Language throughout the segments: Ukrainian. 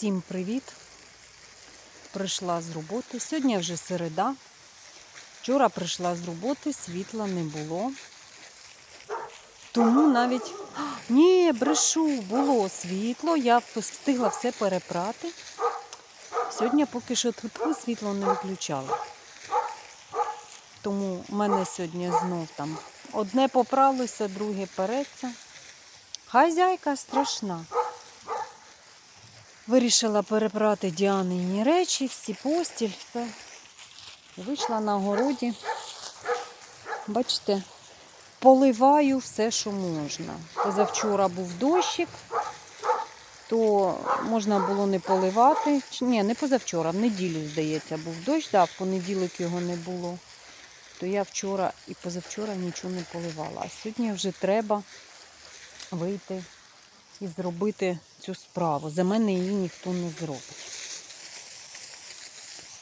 Всім привіт! Прийшла з роботи. Сьогодні вже середа. Вчора прийшла з роботи, світла не було. Тому навіть ні, брешу, було світло, я встигла все перепрати. Сьогодні поки що тут світло не виключала. Тому в мене сьогодні знов там одне поправилося, друге переться. Хазяйка страшна. Вирішила перебрати Діанині речі, всі постіль, все. Вийшла на городі. Бачите, поливаю все, що можна. Позавчора був дощик, то можна було не поливати. Ні, не позавчора, в неділю, здається, був дощ, да, в понеділок його не було. То я вчора і позавчора нічого не поливала. А сьогодні вже треба вийти і зробити цю справу. За мене її ніхто не зробить.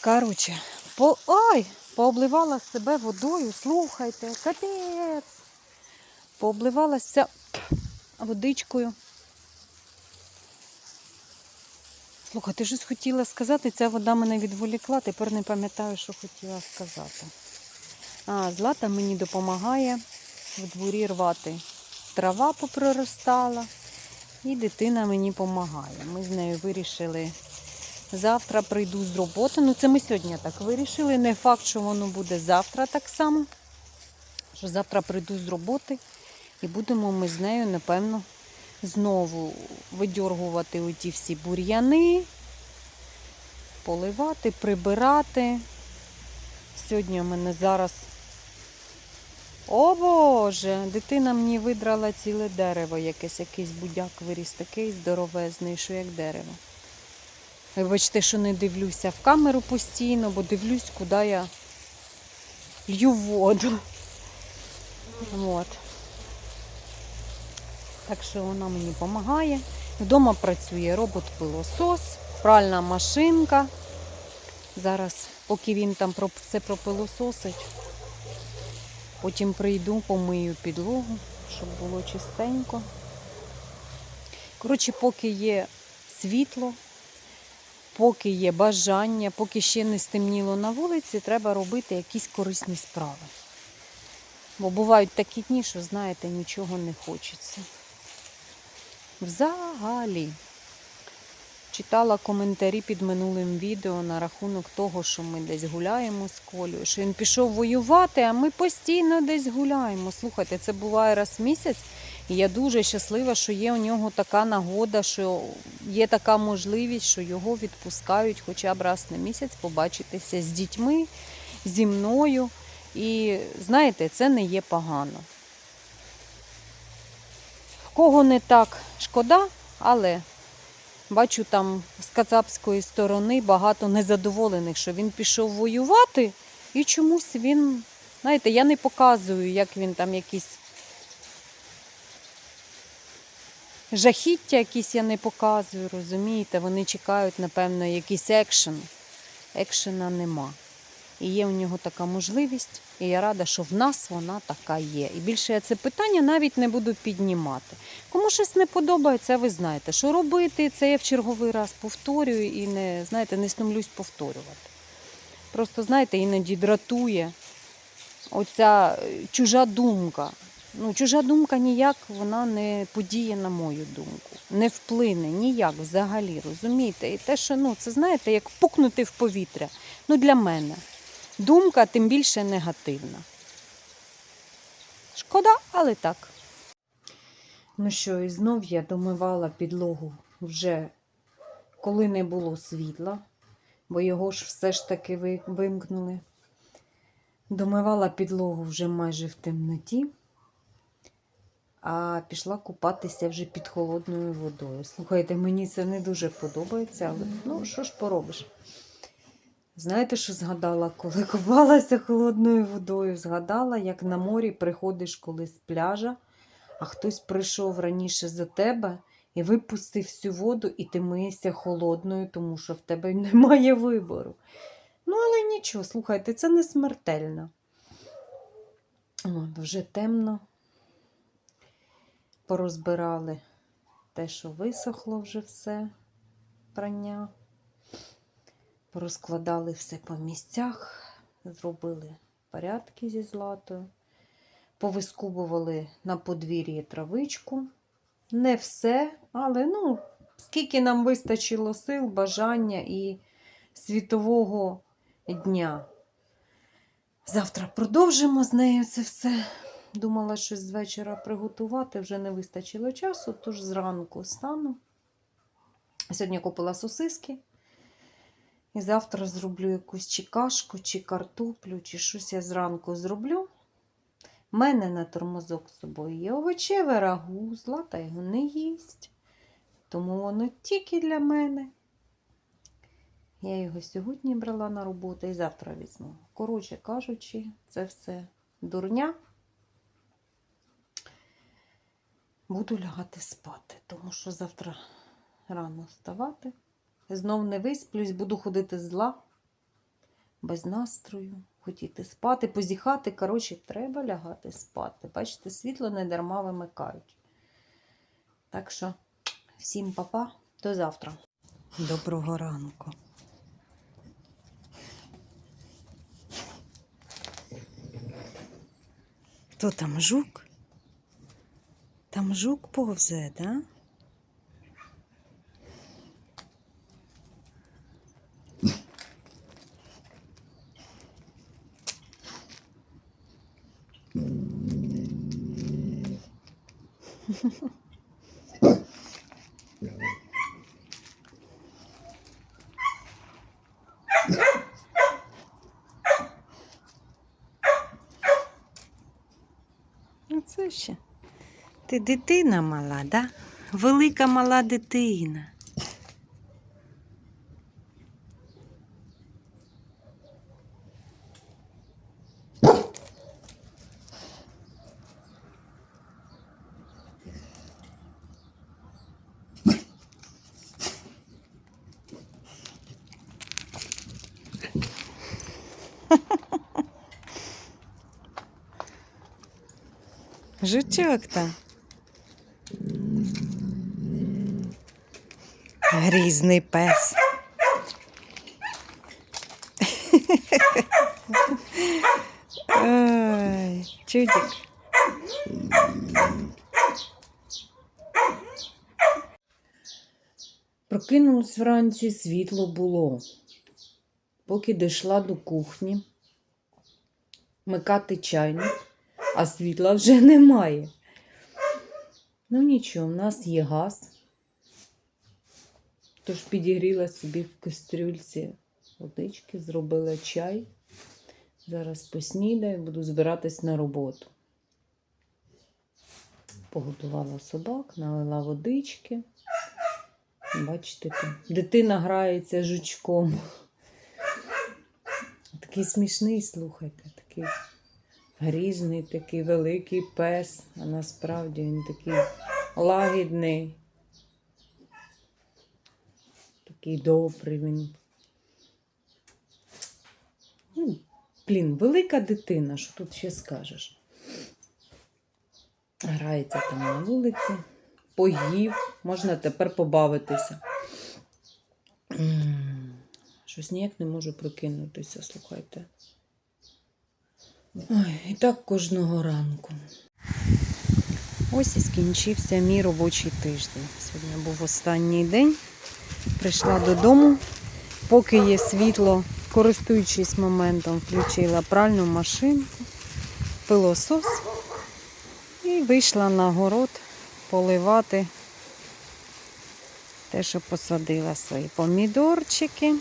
Коротше, по... ой, пообливала себе водою, слухайте, капець. Пообливалася водичкою. Слухайте, щось хотіла сказати, ця вода мене відволікла, тепер не пам'ятаю, що хотіла сказати. А, Злата мені допомагає в дворі рвати. Трава попроростала, і дитина мені допомагає. Ми з нею вирішили. Завтра прийду з роботи. Ну, це ми сьогодні так вирішили. Не факт, що воно буде завтра так само. Що завтра прийду з роботи і будемо ми з нею, напевно, знову видьоргувати оті всі бур'яни, поливати, прибирати. Сьогодні у мене зараз. О Боже! Дитина мені видрала ціле дерево, якесь, якийсь будяк виріс такий здоровезний, що як дерево. Вибачте, що не дивлюся в камеру постійно, бо дивлюсь, куди я лью воду. От. Так що вона мені допомагає. Вдома працює робот-пилосос, пральна машинка. Зараз, поки він там все пропилососить, потім прийду, помию підлогу, щоб було чистенько. Коротше, поки є світло, поки є бажання, поки ще не стемніло на вулиці, треба робити якісь корисні справи. Бо бувають такі дні, що, знаєте, нічого не хочеться. Взагалі. Читала коментарі під минулим відео на рахунок того, що ми десь гуляємо з Колею, що він пішов воювати, а ми постійно десь гуляємо. Слухайте, це буває раз в місяць, і я дуже щаслива, що є у нього така нагода, що є така можливість, що його відпускають хоча б раз на місяць побачитися з дітьми, зі мною. І знаєте, це не є погано. Кого не так шкода, але бачу там з кацапської сторони багато незадоволених, що він пішов воювати, і чомусь він, знаєте, я не показую, як він там якісь жахіття якісь я не показую, розумієте? Вони чекають, напевно, якийсь екшен. Екшена нема. І є у нього така можливість, і я рада, що в нас вона така є. І більше я це питання навіть не буду піднімати. Кому щось не подобається, ви знаєте, що робити, це я в черговий раз повторюю і не, знаєте, не стомлюсь повторювати. Просто, знаєте, іноді дратує оця е, чужа думка. Ну, чужа думка ніяк вона не подіє на мою думку, не вплине ніяк взагалі, розумієте? І те, що ну, це знаєте, як пукнути в повітря. Ну, для мене. Думка тим більше негативна. Шкода, але так. Ну що, і знов я домивала підлогу вже коли не було світла, бо його ж все ж таки ви- вимкнули. Домивала підлогу вже майже в темноті, а пішла купатися вже під холодною водою. Слухайте, мені це не дуже подобається, але ну що ж поробиш? Знаєте, що згадала, коли купалася холодною водою? Згадала, як на морі приходиш колись з пляжа, а хтось прийшов раніше за тебе і випустив всю воду, і ти миєшся холодною, тому що в тебе немає вибору. Ну, але нічого, слухайте, це не смертельно. От, вже темно. Порозбирали те, що висохло вже все. прання. Порозкладали все по місцях, зробили порядки зі златою, повискубували на подвір'ї травичку. Не все, але ну, скільки нам вистачило сил, бажання і світового дня. Завтра продовжимо з нею це все. Думала щось з вечора приготувати, вже не вистачило часу, тож зранку стану. Сьогодні купила сосиски. І завтра зроблю якусь чи кашку, чи картоплю, чи щось я зранку зроблю. У мене на тормозок з собою є овочеве рагу, злата його не їсть. Тому воно тільки для мене. Я його сьогодні брала на роботу і завтра візьму. Коротше кажучи, це все дурня. Буду лягати спати, тому що завтра рано вставати. Знов не висплюсь, буду ходити зла, без настрою, хотіти спати, позіхати. Коротше, треба лягати спати. Бачите, світло не дарма вимикають. Так що, всім папа, до завтра. Доброго ранку. Хто там жук? Там жук повзе, да? Ну, це ще. Ти дитина мала, да? Велика мала дитина. Жучок там. Грізний пес. Ой, чудик. Прокинулась вранці, світло було. Поки дійшла до кухні, микати чайник, а світла вже немає. Ну нічого, в нас є газ. Тож підігріла собі в кастрюльці водички, зробила чай. Зараз поснідаю, буду збиратись на роботу. Погодувала собак, налила водички. Бачите, там дитина грається жучком. Такий смішний, слухайте, такий грізний, такий великий пес, а насправді він такий лагідний. Такий добрий він. Ну, блін, велика дитина, що тут ще скажеш. Грається там на вулиці, поїв, можна тепер побавитися. Щось ніяк не можу прокинутися, слухайте. Ой, і так кожного ранку. Ось і скінчився мій робочий тиждень. Сьогодні був останній день. Прийшла додому, поки є світло, користуючись моментом, включила пральну машинку, пилосос і вийшла на город поливати те, що посадила свої помідорчики,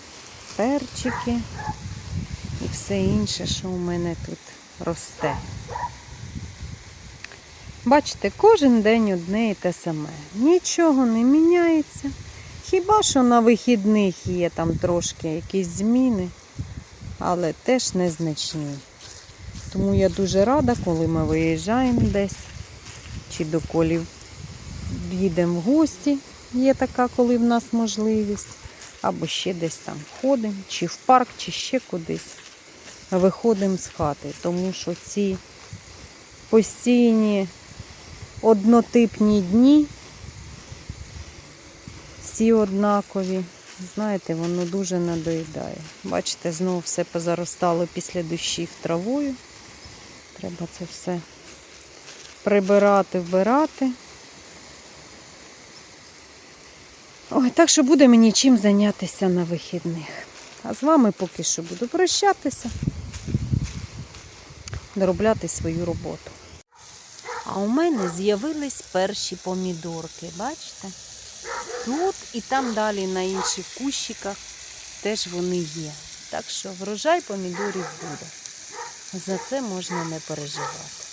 перчики і все інше, що у мене тут росте. Бачите, кожен день одне і те саме. Нічого не міняється. Хіба що на вихідних є там трошки якісь зміни, але теж незначні. Тому я дуже рада, коли ми виїжджаємо десь, чи до колів їдемо в гості, є така, коли в нас можливість, або ще десь там ходимо, чи в парк, чи ще кудись. Виходимо з хати, тому що ці постійні однотипні дні, всі однакові, знаєте, воно дуже надоїдає. Бачите, знову все позаростало після дощів травою. Треба це все прибирати, вбирати. Ой, так що буде мені чим зайнятися на вихідних. А з вами поки що буду прощатися, доробляти свою роботу. А у мене з'явились перші помідорки, бачите? Тут і там далі на інших кущиках теж вони є. Так що врожай помідорів буде. За це можна не переживати.